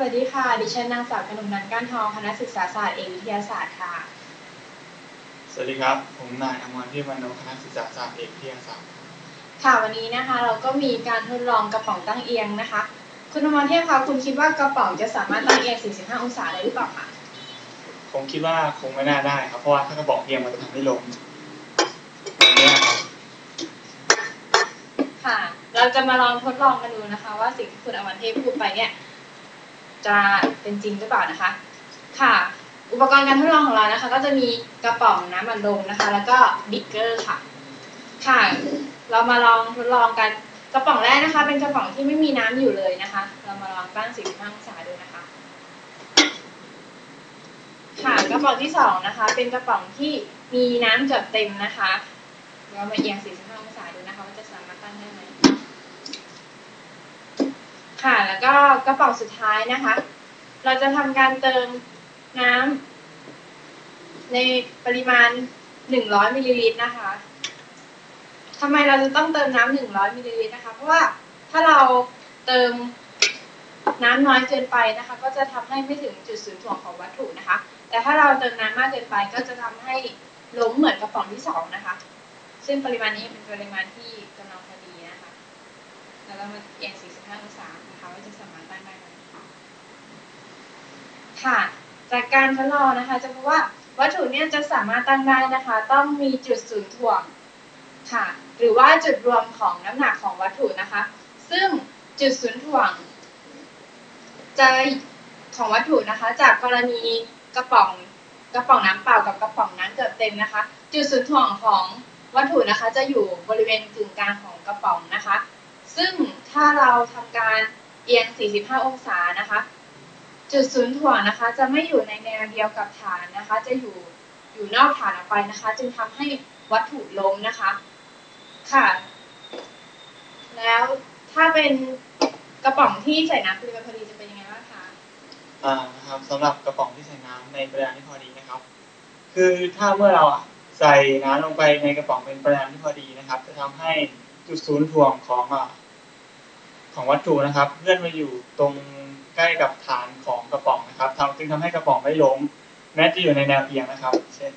วัสดีค่ะ ดิฉันนางสาวขนมนันท์ก้านทอง คณะศึกษาศาสตร์เอกวิทยาศาสตร์ค่ะ สวัสดีครับ ผมนายอมรเทพวันโนคณะศึกษาศาสตร์เอกวิทยาศาสตร์ ค่ะ วันนี้นะคะเราก็มีการทดลองกระป๋องตั้งเอียงนะคะ คุณอมรเทพคะคุณคิดว่ากระป๋องจะสามารถตั้งเอียง 45 องศาได้หรือเปล่าคะผมคิดว่าคงไม่น่าได้ครับ เพราะว่าถ้ากระบอกเอียงมันจะทำให้ล้มอย่างนี้ยครับค่ะ เราจะมาลองทดลองกันดูนะคะ ว่าสิ่งที่คุณอมรเทพพูดไปเนี่ย จะเป็นจริงหรือเปล่านะคะ ค่ะ อุปกรณ์การทดลองของเรานะคะ ก็จะมีกระป๋องน้ำอัดลมนะคะ แล้วก็บิ๊กเกอร์ค่ะ ค่ะ เรามาลองทดลองกันกระป๋องแรกนะคะ เป็นกระป๋องที่ไม่มีน้ำอยู่เลยนะคะ เรามาลองตั้ง45องศาดูนะคะ ค่ะกระป๋องที่สองนะคะ เป็นกระป๋องที่มีน้ำเกือบเต็มนะคะ เรามาเอียง45องศาดู ค่ะ แล้วก็กระป๋องสุดท้ายนะคะ เราจะทำการเติมน้ำในปริมาณ 100มิลลิลิตรนะคะทำไมเราจะต้องเติมน้ำ100มิลลิลิตรนะคะ เพราะว่าถ้าเราเติมน้ำน้อยเกินไปนะคะ ก็จะทำให้ไม่ถึงจุดศูนย์ถ่วงของวัตถุนะคะ แต่ถ้าเราเติมน้ำมากเกินไปก็จะทำให้ล้มเหมือนกระป๋องที่สองนะคะ ซึ่งปริมาณนี้เป็นปริมาณที่กำลังพอดี แล้วเรามาเอียง45องศานะคะว่าจะสามารถตั้งได้ไหมค่ะ จากการทดลองนะคะ จะพบว่าวัตถุเนี่ยจะสามารถตั้งได้นะคะ ต้องมีจุดศูนย์ถ่วงค่ะ หรือว่าจุดรวมของน้ำหนักของวัตถุนะคะ ซึ่งจุดศูนย์ถ่วงจะของวัตถุนะคะ จากกรณีกระป๋องกระป๋องน้ำเปล่ากับกระป๋องน้ำเกือบเต็มนะคะ จุดศูนย์ถ่วงของวัตถุนะคะ จะอยู่บริเวณกึ่งกลางของกระป๋องนะคะาเราทำการเอียง 45 องศานะคะ จุดศูนย์ถ่วงนะคะ จะไม่อยู่ในแนวเดียวกับฐานนะคะ จะอยู่อยู่นอกฐานออกไปนะคะ จึงทำให้วัตถุล้มนะคะ ค่ะ แล้วถ้าเป็นกระป๋องที่ใส่น้ำปริมาณพอดีจะเป็นยังไงบ้างคะอ่าครับสำหรับกระป๋องที่ใส่น้ำในปริมาณที่พอดีนะครับ คือถ้าเมื่อเราอะใส่น้ำลงไปในกระป๋องเป็นปริมาณที่พอดีนะครับ จะทำให้จุดศูนย์ถ่วงของอะ ของวัตถุนะครับเลื่อนมาอยู่ตรงใกล้กับฐานของกระป๋องนะครับทำจึงทำให้กระป๋องไม่ล้มแม้จะอยู่ในแนวเอียงนะครับ เช่น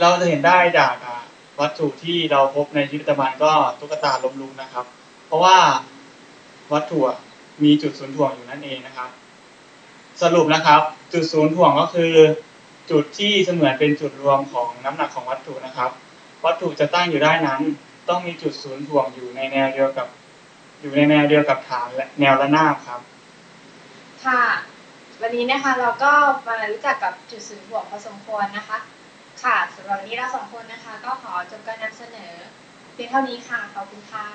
เราจะเห็นได้จากวัตถุที่เราพบในชีวิตประจำวันก็ตุ๊กตาล้มลุกนะครับ เพราะว่าวัตถุมีจุดศูนย์ถ่วงอยู่นั่นเองนะครับ สรุปนะครับ จุดศูนย์ถ่วงก็คือ จุดที่เสมือนเป็นจุดรวมของน้ำหนักของวัตถุนะครับ วัตถุจะตั้งอยู่ได้นั้น ต้องมีจุดศูนย์ถ่วงอยู่ในแนวเดียวกับ อยู่ในแนวเดียวกับฐานและแนวระนาบครับ ค่ะ วันนี้นะคะเราก็มารู้จักกับจุดศูนย์ถ่วงพอสมควรนะคะ ค่ะสำหรับวันนี้เราสองคนนะคะ ก็ขอจบการนำเสนอเพียงเท่านี้ค่ะขอบคุณค่ะ